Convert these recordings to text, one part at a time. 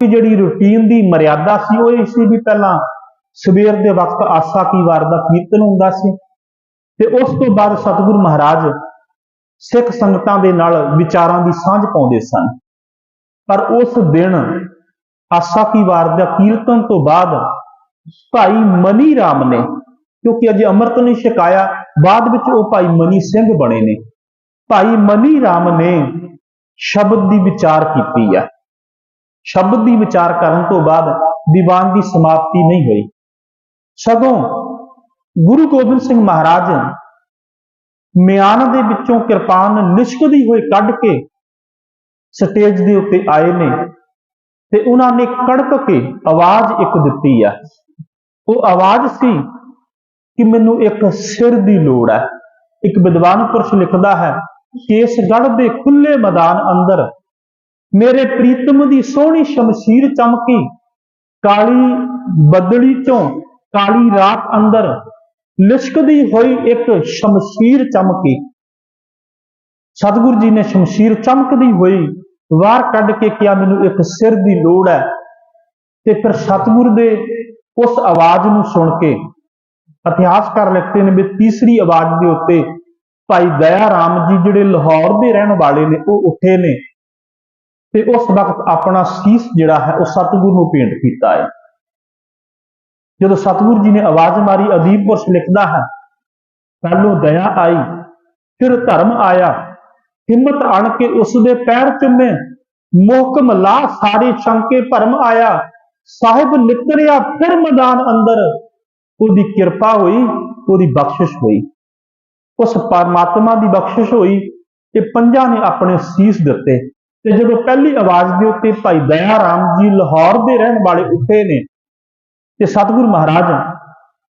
ਕਿ ਜਿਹੜੀ ਰੁਟੀਨ ਦੀ ਮਰਿਆਦਾ ਸੀ ਉਹ ਇਹ ਸੀ ਵੀ ਪਹਿਲਾਂ ਸਵੇਰ ਦੇ ਵਕਤ ਆਸਾ ਕੀ ਵਾਰ ਦਾ ਕੀਰਤਨ ਹੁੰਦਾ ਸੀ ਤੇ ਉਸ ਤੋਂ ਬਾਅਦ ਸਤਿਗੁਰੂ ਮਹਾਰਾਜ ਸਿੱਖ ਸੰਗਤਾਂ ਦੇ ਨਾਲ ਵਿਚਾਰਾਂ ਦੀ ਸਾਂਝ ਪਾਉਂਦੇ ਸਨ। ਪਰ ਉਸ ਦਿਨ ਆਸਾ ਕੀ ਵਾਰ ਦਾ ਕੀਰਤਨ ਤੋਂ ਬਾਅਦ ਭਾਈ ਮਨੀ ਰਾਮ ਨੇ, ਕਿਉਂਕਿ ਅਜੇ ਅੰਮ੍ਰਿਤ ਨਹੀਂ ਛਕਾਇਆ, ਬਾਅਦ ਵਿੱਚ ਉਹ ਭਾਈ ਮਨੀ ਸਿੰਘ ਬਣੇ ਨੇ। ਭਾਈ ਮਨੀ ਰਾਮ ਨੇ ਸ਼ਬਦ ਦੀ ਵਿਚਾਰ ਕੀਤੀ ਹੈ ਸ਼ਬਦ ਦੀ ਵਿਚਾਰ ਕਰਨ ਤੋਂ ਬਾਅਦ ਦੀਵਾਨ ਦੀ ਸਮਾਪਤੀ ਨਹੀਂ ਹੋਈ। ਸਗੋਂ ਗੁਰੂ ਗੋਬਿੰਦ ਸਿੰਘ ਮਹਾਰਾਜ ਮਿਆਨ ਦੇ ਵਿੱਚੋਂ ਕਿਰਪਾਨ ਨਿਸ਼ਕਦੀ ਹੋਈ ਕੱਢ ਕੇ ਸਟੇਜ ਦੇ ਉੱਤੇ ਆਏ ਨੇ ਤੇ ਉਹਨਾਂ ਨੇ ਕੜਕ ਕੇ ਆਵਾਜ਼ ਇੱਕ ਦਿੱਤੀ ਆ। ਉਹ ਆਵਾਜ਼ ਸੀ ਕਿ ਮੈਨੂੰ ਇੱਕ ਸਿਰ ਦੀ ਲੋੜ ਹੈ। ਇੱਕ ਵਿਦਵਾਨ ਪੁਰਸ਼ ਲਿਖਦਾ ਹੈ ਕੇਸਗੜ੍ਹ ਦੇ ਖੁੱਲੇ ਮੈਦਾਨ ਅੰਦਰ ਮੇਰੇ ਪ੍ਰੀਤਮ ਦੀ ਸੋਹਣੀ ਸ਼ਮਸ਼ੀਰ ਚਮਕੀ, ਕਾਲੀ ਬਦਲੀ ਚੋਂ ਕਾਲੀ ਰਾਤ ਅੰਦਰ ਲਿਸ਼ਕਦੀ ਹੋਈ ਇੱਕ ਸ਼ਮਸ਼ੀਰ ਚਮਕੀ। ਸਤਿਗੁਰੂ ਜੀ ਨੇ ਸ਼ਮਸ਼ੀਰ ਚਮਕਦੀ ਹੋਈ ਵਾਰ ਕੱਢ ਕੇ ਕਿਹਾ, ਮੈਨੂੰ ਇੱਕ ਸਿਰ ਦੀ ਲੋੜ ਹੈ। ਤੇ ਫਿਰ ਸਤਿਗੁਰ ਦੇ ਉਸ ਆਵਾਜ਼ ਨੂੰ ਸੁਣ ਕੇ ਇਤਿਹਾਸਕਾਰ ਲਿਖਦੇ ਨੇ ਵੀ ਤੀਸਰੀ ਆਵਾਜ਼ ਦੇ ਉੱਤੇ ਭਾਈ ਦਇਆ ਰਾਮ ਜੀ ਜਿਹੜੇ ਲਾਹੌਰ ਦੇ ਰਹਿਣ ਵਾਲੇ ਨੇ, ਉਹ ਉੱਠੇ ਨੇ। ਤੇ ਉਸ ਵਕਤ ਆਪਣਾ ਸੀਸ ਜਿਹੜਾ ਹੈ ਉਹ ਸਤਿਗੁਰ ਨੂੰ ਭੇਂਟ ਕੀਤਾ ਹੈ। ਜਦੋਂ ਸਤਿਗੁਰ ਜੀ ਨੇ ਆਵਾਜ਼ ਮਾਰੀ, ਅਦੀਪ ਪੁਰਸ਼ ਲਿਖਦਾ ਹੈ, ਪਹਿਲੋਂ ਦਇਆ ਆਈ, ਫਿਰ ਧਰਮ ਆਇਆ, ਹਿੰਮਤ ਆਣ ਕੇ ਉਸ ਦੇ ਪੈਰ ਚੁੰਮੇ, ਮੋਹਕਮ ਲਾ ਸਾਰੇ ਸ਼ੰਕੇ ਭਰਮ ਆਇਆ, ਸਾਹਿਬ ਨਿਕਰਿਆ ਫਿਰ ਮੈਦਾਨ ਅੰਦਰ, ਉਹਦੀ ਕਿਰਪਾ ਹੋਈ, ਉਹਦੀ ਬਖਸ਼ਿਸ਼ ਹੋਈ। ਉਸ ਪਰਮਾਤਮਾ ਦੀ ਬਖਸ਼ਿਸ਼ ਹੋਈ ਤੇ ਪੰਜਾਂ ਨੇ ਆਪਣੇ ਸੀਸ ਦਿੱਤੇ। ਤੇ ਜਦੋਂ ਪਹਿਲੀ ਆਵਾਜ਼ ਦੇ ਉੱਤੇ ਭਾਈ ਦਇਆ ਰਾਮ ਜੀ ਲਾਹੌਰ ਦੇ ਰਹਿਣ ਵਾਲੇ ਉੱਠੇ ਨੇ ਤੇ ਸਤਿਗੁਰੂ ਮਹਾਰਾਜ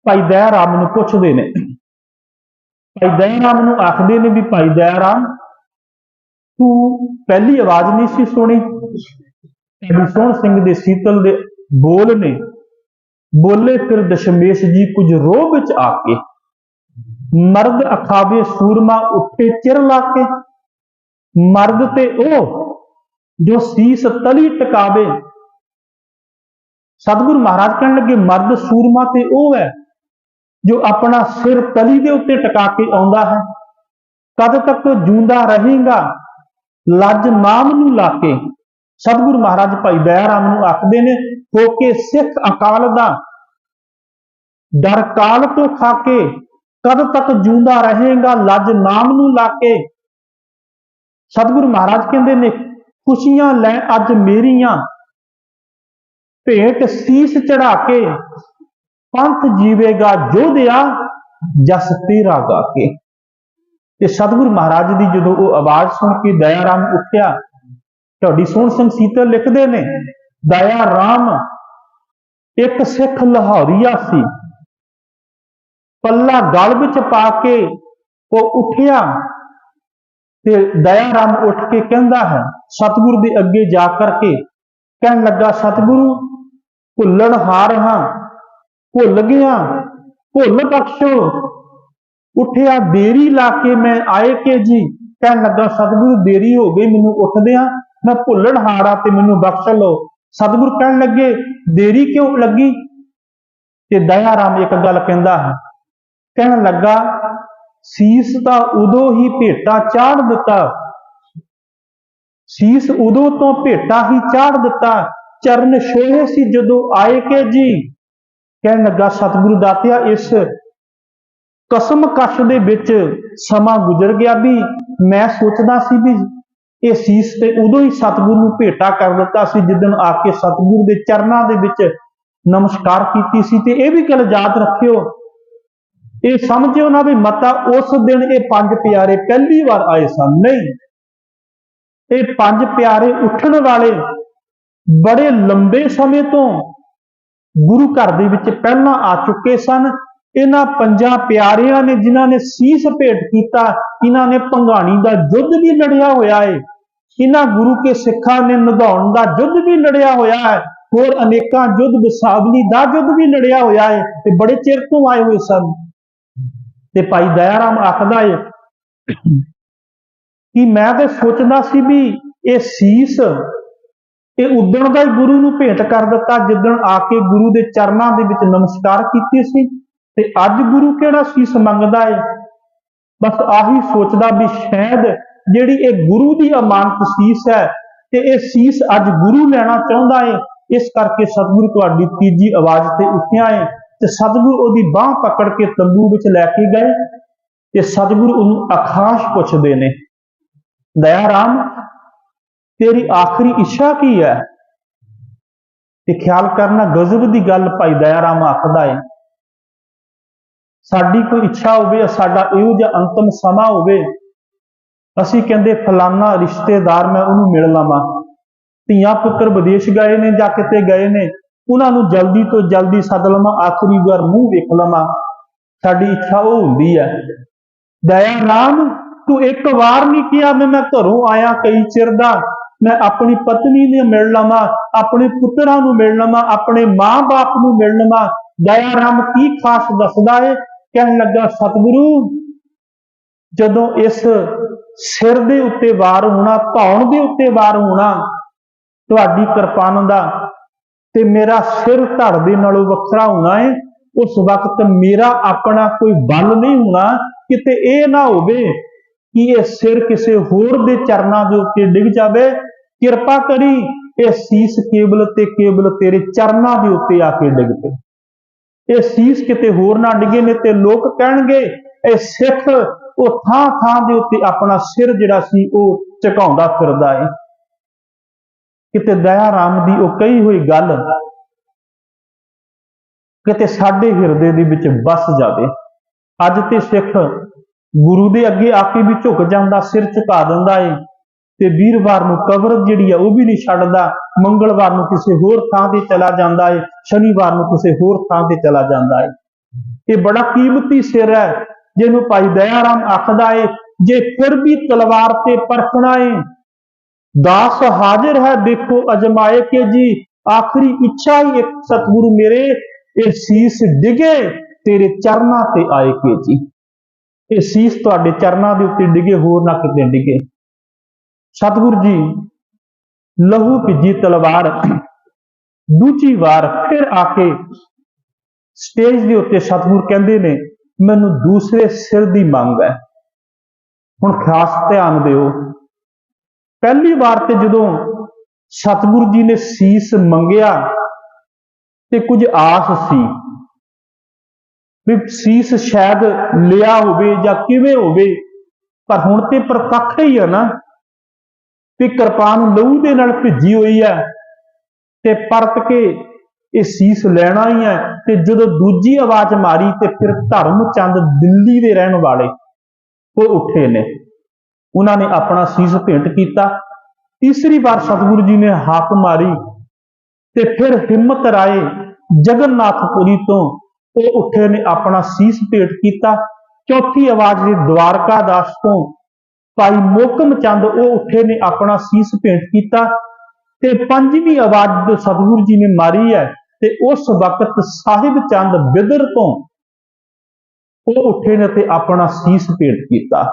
ਭਾਈ ਦਇਆ ਰਾਮ ਨੂੰ ਪੁੱਛਦੇ ਨੇ। ਭਾਈ ਦਇਆ ਰਾਮ ਨੂੰ ਆਖਦੇ ਨੇ ਵੀ ਭਾਈ ਦਇਆ ਰਾਮ, ਤੂੰ ਪਹਿਲੀ ਆਵਾਜ਼ ਨਹੀਂ ਸੀ ਸੁਣੀ? ਸਾਧੂ ਸੋਹਣ ਸਿੰਘ ਦੇ ਸੀਤਲ ਦੇ ਬੋਲ ਨੇ, ਬੋਲੇ ਫਿਰ ਦਸ਼ਮੇਸ਼ ਜੀ ਕੁਝ ਰੋਹ ਵਿੱਚ ਆ ਕੇ, ਮਰਦ ਅਖਾਵੇ ਸੂਰਮਾ ਉੱਠੇ ਚਿਰ ਲਾ ਕੇ, ਮਰਦ ਤੇ ਉਹ ਜੋ ਸੀਸ ਤਲੀ ਟਿਕਾਵੇ। ਸਤਿਗੁਰੂ ਮਹਾਰਾਜ ਕਹਿਣ ਲੱਗੇ, ਮਰਦ ਸੂਰਮਾ ਤੇ ਉਹ ਹੈ ਜੋ ਆਪਣਾ ਸਿਰ ਤਲੀ ਦੇ ਉੱਤੇ ਟਿਕਾ ਕੇ ਆਉਂਦਾ ਹੈ। ਕਦ ਤੱਕ ਜੂੰਦਾ ਰਹੇਗਾ? ਲੱਜ ਨਾਮ ਨੂੰ ਲਾ ਕੇ। ਸਤਿਗੁਰੂ ਮਹਾਰਾਜ ਭਾਈ ਦਇਆ ਨੂੰ ਆਖਦੇ ਨੇ, ਹੋ ਕੇ ਸਿੱਖ ਅਕਾਲ ਦਾ ਡਰ ਕਾਲ ਤੋਂ ਖਾ ਕੇ, ਕਦ ਤੱਕ ਜੂੰਦਾ ਰਹੇਗਾ? ਲੱਜ ਨਾਮ ਨੂੰ ਲਾ ਕੇ। ਸਤਿਗੁਰੂ ਮਹਾਰਾਜ ਕਹਿੰਦੇ ਨੇ ਖੁਸ਼ੀਆਂ ਲੈ ਅੱਜ ਮੇਰੀਆਂ। ਭੇਟ ਸੀਸ ਚੜਾ ਕੇ ਪੰਥ ਜੀਵੇਗਾ ਜੋਧਿਆ ਜਸ ਤੇਰਾ ਗਾ ਕੇ। ਤੇ ਸਤਿਗੁਰੂ ਮਹਾਰਾਜ ਦੀ ਜਦੋਂ ਉਹ ਆਵਾਜ਼ ਸੁਣ ਕੇ ਦਇਆ ਰਾਮ ਉੱਠਿਆ, ਤੁਹਾਡੀ ਸੋਹਣ ਸਿੰਘ ਸੀਤਲ ਲਿਖਦੇ ਨੇ, ਦਇਆ ਰਾਮ ਇੱਕ ਸਿੱਖ ਲਾਹੌਰੀਆ ਸੀ। ਪੱਲਾ ਗਲ ਵਿੱਚ ਪਾ ਕੇ ਉਹ ਉੱਠਿਆ ਤੇ ਦਇਆ ਰਾਮ ਉੱਠ ਕੇ ਕਹਿੰਦਾ ਹੈ, ਸਤਿਗੁਰੂ ਦੇ ਅੱਗੇ ਜਾ ਕਰਕੇ ਕਹਿਣ ਲੱਗਾ, ਸਤਿਗੁਰੂ ਭੁੱਲਣ ਹਾਰ ਹਾਂ ਭੁੱਲ ਗਿਆ ਭੁੱਲ ਬਖਸ਼ੋ। ਉੱਠਿਆ ਦੇਰੀ ਲਾ ਕੇ ਮੈਂ ਆਏ ਕੇ ਜੀ? ਕਹਿਣ ਲੱਗਾ, ਸਤਿਗੁਰੂ, ਦੇਰੀ ਹੋ ਗਈ, ਮੈਨੂੰ ਉੱਠਦਿਆਂ ਮੈਂ ਭੁੱਲਣ ਹਾਰਾ ਤੇ ਮੈਨੂੰ ਬਖਸ਼ ਲਓ। ਸਤਿਗੁਰੂ ਕਹਿਣ ਲੱਗੇ, ਦੇਰੀ ਕਿਉਂ ਲੱਗੀ? ਤੇ ਦਇਆ ਰਾਮ ਇੱਕ ਗੱਲ ਕਹਿੰਦਾ ਹੈ, ਕਹਿਣ ਲੱਗਾ ਸੀਸ ਤਾਂ ਉਦੋਂ ਹੀ ਭੇਟਾ ਚਾੜ ਦਿੱਤਾ। ਸੀਸ ਉਦੋਂ ਤੋਂ ਭੇਟਾ ਹੀ ਚਾੜ ਦਿੱਤਾ। ਚਰਨ ਛੋਹੇ ਸੀ ਜਦੋਂ ਆਏ ਕੇ ਜੀ? ਕਹਿਣ ਲੱਗਾ, ਸਤਿਗੁਰੂ ਦਾਤਿਆ, ਇਸ ਕਸਮ ਕਸ਼ ਦੇ ਵਿੱਚ ਸਮਾਂ ਗੁਜ਼ਰ ਗਿਆ ਵੀ ਮੈਂ ਸੋਚਦਾ ਸੀ ਵੀ ਇਹ ਸੀਸ ਤੇ ਉਦੋਂ ਹੀ ਸਤਿਗੁਰੂ ਨੂੰ ਭੇਟਾ ਕਰ ਦਿੱਤਾ ਸੀ ਜਿੱਦਣ ਆ ਕੇ ਸਤਿਗੁਰੂ ਦੇ ਚਰਨਾਂ ਦੇ ਵਿੱਚ ਨਮਸਕਾਰ ਕੀਤੀ ਸੀ। ਤੇ ਇਹ ਵੀ ਗੱਲ ਯਾਦ ਰੱਖਿਓ ਇਹ ਸਮਝਿਓ ਨਾ ਵੀ ਮਤਾ ਉਸ ਦਿਨ ਇਹ ਪੰਜ ਪਿਆਰੇ ਪਹਿਲੀ ਵਾਰ ਆਏ ਸਨ। ਨਹੀਂ। ਇਹ ਪੰਜ ਪਿਆਰੇ ਉੱਠਣ ਵਾਲੇ ਬੜੇ ਲੰਬੇ ਸਮੇਂ ਤੋਂ ਗੁਰੂ ਘਰ ਦੇ ਵਿੱਚ ਪਹਿਲਾਂ ਆ ਚੁੱਕੇ ਸਨ। ਇਹਨਾਂ ਪੰਜਾਂ ਪਿਆਰਿਆਂ ਨੇ ਜਿਨ੍ਹਾਂ ਨੇ ਸੀਸ ਭੇਟ ਕੀਤਾ, ਇਹਨਾਂ ਨੇ ਪੰਗਾਣੀ ਦਾ ਯੁੱਧ ਵੀ ਲੜਿਆ ਹੋਇਆ ਹੈ ਇਹਨਾਂ ਗੁਰੂ ਕੇ ਸਿੱਖਾਂ ਨੇ ਨਿਭਾਉਣ ਦਾ ਯੁੱਧ ਵੀ ਲੜਿਆ ਹੋਇਆ ਹੈ। ਹੋਰ ਅਨੇਕਾਂ ਯੁੱਧ, ਵਿਸਾਵਲੀ ਦਾ ਯੁੱਧ ਵੀ ਲੜਿਆ ਹੋਇਆ ਹੈ ਤੇ ਬੜੇ ਚਿਰ ਤੋਂ ਆਏ ਹੋਏ ਸਨ। ਤੇ ਭਾਈ ਦਇਆਰਾਮ ਆਖਦਾ ਏ ਕਿ ਮੈਂ ਤੇ ਸੋਚਦਾ ਸੀ ਵੀ ਇਹ ਸੀਸ ਇਹ ਉਦਣ ਦਾ ਹੀ ਗੁਰੂ ਨੂੰ ਭੇਟ ਕਰ ਦਿੱਤਾ, ਜਿੱਦਣ ਆ ਕੇ ਗੁਰੂ ਦੇ ਚਰਨਾਂ ਦੇ ਵਿੱਚ ਨਮਸਕਾਰ ਕੀਤੀ ਸੀ ਤੇ ਅੱਜ ਗੁਰੂ ਕਿਹੜਾ ਸੀਸ ਮੰਗਦਾ ਏ? ਬਸ ਆਹੀ ਸੋਚਦਾ ਵੀ ਸ਼ਾਇਦ ਜਿਹੜੀ ਇਹ ਗੁਰੂ ਦੀ ਅਮਾਨਤ ਸੀਸ ਹੈ ਤੇ ਇਹ ਸੀਸ ਅੱਜ ਗੁਰੂ ਲੈਣਾ ਚਾਹੁੰਦਾ ਏ, ਇਸ ਕਰਕੇ ਸਤਿਗੁਰੂ ਤੁਹਾਡੀ ਤੀਜੀ ਆਵਾਜ਼ ਤੇ ਉੱਠਿਆ ਏ। ਤੇ ਸਤਿਗੁਰੂ ਉਹਦੀ ਬਾਹ ਪਕੜ ਕੇ ਤੰਬੂ ਵਿੱਚ ਲੈ ਕੇ ਗਏ ਤੇ ਸਤਿਗੁਰ ਉਹਨੂੰ ਆਕਾਸ਼ ਪੁੱਛਦੇ ਨੇ, ਦਇਆ ਰਾਮ, ਤੇਰੀ ਆਖਰੀ ਇੱਛਾ ਕੀ ਹੈ? ਤੇ ਖਿਆਲ ਕਰਨਾ ਗਜ਼ਬ ਦੀ ਗੱਲ ਭਾਈ ਦਇਆ ਰਾਮ ਆਖਦਾ ਹੈ ਸਾਡੀ ਕੋਈ ਇੱਛਾ ਹੋਵੇ ਸਾਡਾ ਇਹੋ ਜਿਹਾ ਅੰਤਮ ਸਮਾਂ ਹੋਵੇ, ਅਸੀਂ ਕਹਿੰਦੇ ਫਲਾਨਾ ਰਿਸ਼ਤੇਦਾਰ ਮੈਂ ਉਹਨੂੰ ਮਿਲ ਲਵਾਂ। ਧੀਆਂ ਪੁੱਤਰ ਵਿਦੇਸ਼ ਗਏ ਨੇ ਜਾਂ ਕਿਤੇ ਗਏ ਨੇ ਉਹਨਾਂ ਨੂੰ ਜਲਦੀ ਤੋਂ ਜਲਦੀ ਸੱਦ ਲਵਾਂ, ਆਖਰੀ ਵਾਰ ਮੂੰਹ ਵੇਖ ਲਵਾਂ। ਸਾਡੀ ਇੱਛਾ ਉਹ ਹੁੰਦੀ ਹੈ ਦਇਆ ਰਾਮ, ਤੂੰ ਇੱਕ ਵਾਰ ਨਹੀਂ ਕਿਹਾ ਮੈਂ ਮੈਂ ਘਰੋਂ ਆਇਆ ਕਈ ਚਿਰ ਦਾ। ਮੈਂ ਆਪਣੀ ਪਤਨੀ ਨੂੰ ਮਿਲ ਲਵਾਂ, ਆਪਣੇ ਪੁੱਤਰਾਂ ਨੂੰ ਮਿਲ ਲਵਾਂ, ਆਪਣੇ ਮਾਂ-ਬਾਪ ਨੂੰ ਮਿਲ ਲਵਾਂ। ਦਇਆ ਰਾਮ ਕੀ ਖਾਸ ਦੱਸਦਾ ਹੈ ਕਹਿਣ ਲੱਗਾ, ਸਤਿਗੁਰੂ, ਜਦੋਂ ਇਸ ਸਿਰ ਦੇ ਉੱਤੇ ਵਾਰ ਹੋਣਾ, ਧੌਣ ਦੇ ਉੱਤੇ ਵਾਰ ਹੋਣਾ, ਤੁਹਾਡੀ ਕਿਰਪਾਨ ਦਾ ਤੇ ਮੇਰਾ ਸਿਰ ਧੜ ਦੇ ਨਾਲੋਂ ਵੱਖਰਾ ਹੋਣਾ ਹੈ ਉਸ ਵਕਤ ਮੇਰਾ ਆਪਣਾ ਕੋਈ ਬਲ ਨਹੀਂ ਹੋਣਾ, ਕਿਤੇ ਇਹ ਨਾ ਹੋਵੇ ਕਿ ਇਹ ਸਿਰ ਕਿਸੇ ਹੋਰ ਦੇ ਚਰਨਾਂ ਦੇ ਉੱਤੇ ਡਿੱਗ ਜਾਵੇ। ਕਿਰਪਾ ਕਰੀ ਇਹ ਸੀਸ ਕੇਵਲ ਤੇ ਕੇਵਲ ਤੇਰੇ ਚਰਨਾਂ ਦੇ ਉੱਤੇ ਆ ਕੇ ਡਿੱਗ ਪਏ। ਇਹ ਸੀਸ ਕਿਤੇ ਹੋਰ ਨਾ ਡਿੱਗੇ ਨੇ ਤੇ ਲੋਕ ਕਹਿਣਗੇ, ਇਹ ਸਿੱਖ ਉਹ ਥਾਂ ਥਾਂ ਦੇ ਉੱਤੇ ਆਪਣਾ ਸਿਰ ਜਿਹੜਾ ਸੀ ਉਹ ਝੁਕਾਉਂਦਾ ਫਿਰਦਾ ਹੈ ਕਿਤੇ ਦਇਆ ਰਾਮ ਦੀ ਉਹ ਕਹੀ ਹੋਈ ਗੱਲ ਕਿਤੇ ਸਾਡੇ ਹਿਰਦੇ ਦੇ ਵਿੱਚ ਵਸ ਜਾਵੇ। ਅੱਜ ਤੇ ਸਿੱਖ ਗੁਰੂ ਦੇ ਅੱਗੇ ਆ ਵੀ ਝੁਕ ਜਾਂਦਾ, ਸਿਰ ਝੁਕਾ ਦਿੰਦਾ ਏ ਤੇ ਵੀਰਵਾਰ ਨੂੰ ਕਬਰ ਜਿਹੜੀ ਆ ਉਹ ਵੀ ਨਹੀਂ ਛੱਡਦਾ, ਮੰਗਲਵਾਰ ਨੂੰ ਕਿਸੇ ਹੋਰ ਥਾਂ ਤੇ ਚਲਾ ਜਾਂਦਾ ਏ, ਸ਼ਨੀਵਾਰ ਨੂੰ ਕਿਸੇ ਹੋਰ ਥਾਂ ਤੇ ਚਲਾ ਜਾਂਦਾ ਏ। ਇਹ ਬੜਾ ਕੀਮਤੀ ਸਿਰ ਹੈ, ਜਿਹਨੂੰ ਭਾਈ ਦਇਆ ਰਾਮ ਆਖਦਾ ਏ, ਜੇ ਫਿਰ ਵੀ ਤਲਵਾਰ ਤੇ ਪਰਖਣਾ ਏ ਦਾਸ ਹਾਜ਼ਰ ਹੈ, ਦੇਖੋ ਅਜਮਾਏ ਕੇ ਜੀ, ਆਖਰੀ ਇੱਛਾ ਹੀ ਇੱਕ ਸਤਿਗੁਰੂ ਮੇਰੇ, ਇਹ ਸੀਸ ਡਿਗੇ, ਤੇਰੇ ਚਰਨਾਂ ਤੇ ਆਏ ਕੇ ਜੀ। ਇਹ ਸੀਸ ਤੁਹਾਡੇ ਚਰਨਾਂ ਦੇ ਉੱਤੇ ਡਿਗੇ, ਹੋਰ ਨਾ ਕਿਤੇ ਡਿਗੇ। ਸਤਿਗੁਰੂ ਜੀ, ਲਹੂ ਭਿੱਜੀ ਤਲਵਾਰ, ਦੂਜੀ ਵਾਰ ਫਿਰ ਆ ਕੇ ਸਟੇਜ ਦੇ ਉੱਤੇ ਸਤਿਗੁਰ ਕਹਿੰਦੇ ਨੇ, ਮੈਨੂੰ ਦੂਸਰੇ ਸਿਰ ਦੀ ਮੰਗ ਹੈ। ਹੁਣ ਖਾਸ ਧਿਆਨ ਦਿਓ ਪਹਿਲੀ ਵਾਰ ਤੇ ਜਦੋਂ ਸਤਿਗੁਰੂ ਜੀ ਨੇ ਸੀਸ ਮੰਗਿਆ ਤੇ ਕੁਝ ਆਸ ਸੀ ਵੀ ਸੀਸ ਸ਼ਾਇਦ ਲਿਆ ਹੋਵੇ ਜਾਂ ਕਿਵੇਂ ਹੋਵੇ, ਪਰ ਹੁਣ ਤੇ ਪ੍ਰਤੱਖ ਹੀ ਆ ਨਾ ਕਿ ਕਿਰਪਾਨ ਲਹੂ ਦੇ ਨਾਲ ਭਿੱਜੀ ਹੋਈ ਹੈ ਤੇ ਪਰਤ ਕੇ ਇਹ ਸੀਸ ਲੈਣਾ ਹੀ ਹੈ ਤੇ ਜਦੋਂ ਦੂਜੀ ਆਵਾਜ਼ ਮਾਰੀ ਤੇ ਫਿਰ ਧਰਮ ਚੰਦ ਦਿੱਲੀ ਦੇ ਰਹਿਣ ਵਾਲੇ ਉਹ ਉੱਠੇ ਨੇ। ਉਹਨਾਂ ਨੇ ਆਪਣਾ ਸੀਸ ਭੇਂਟ ਕੀਤਾ। ਤੀਸਰੀ ਵਾਰ ਸਤਿਗੁਰੂ ਜੀ ਨੇ ਹਾਕ ਮਾਰੀ ਤੇ ਫਿਰ ਹਿੰਮਤ ਰਾਏ ਜਗਨਨਾਥਪੁਰੀ ਤੋਂ ਉਹ ਉੱਠੇ ਨੇ ਆਪਣਾ ਸੀਸ ਭੇਟ ਕੀਤਾ। ਚੌਥੀ ਆਵਾਜ਼ ਦੇ ਦਵਾਰਕਾ ਦਾਸ ਤੋਂ ਭਾਈ ਮੋਕਮ ਚੰਦ ਉਹ ਉੱਠੇ ਨੇ ਆਪਣਾ ਸੀਸ ਭੇਟ ਕੀਤਾ ਤੇ ਪੰਜਵੀਂ ਆਵਾਜ਼ ਜੋ ਸਤਿਗੁਰੂ ਜੀ ਨੇ ਮਾਰੀ ਹੈ ਤੇ ਉਸ ਵਕਤ ਸਾਹਿਬ ਚੰਦ ਬਿਦਰ ਤੋਂ ਉਹ ਉੱਠੇ ਨੇ ਤੇ ਆਪਣਾ ਸੀਸ ਭੇਟ ਕੀਤਾ।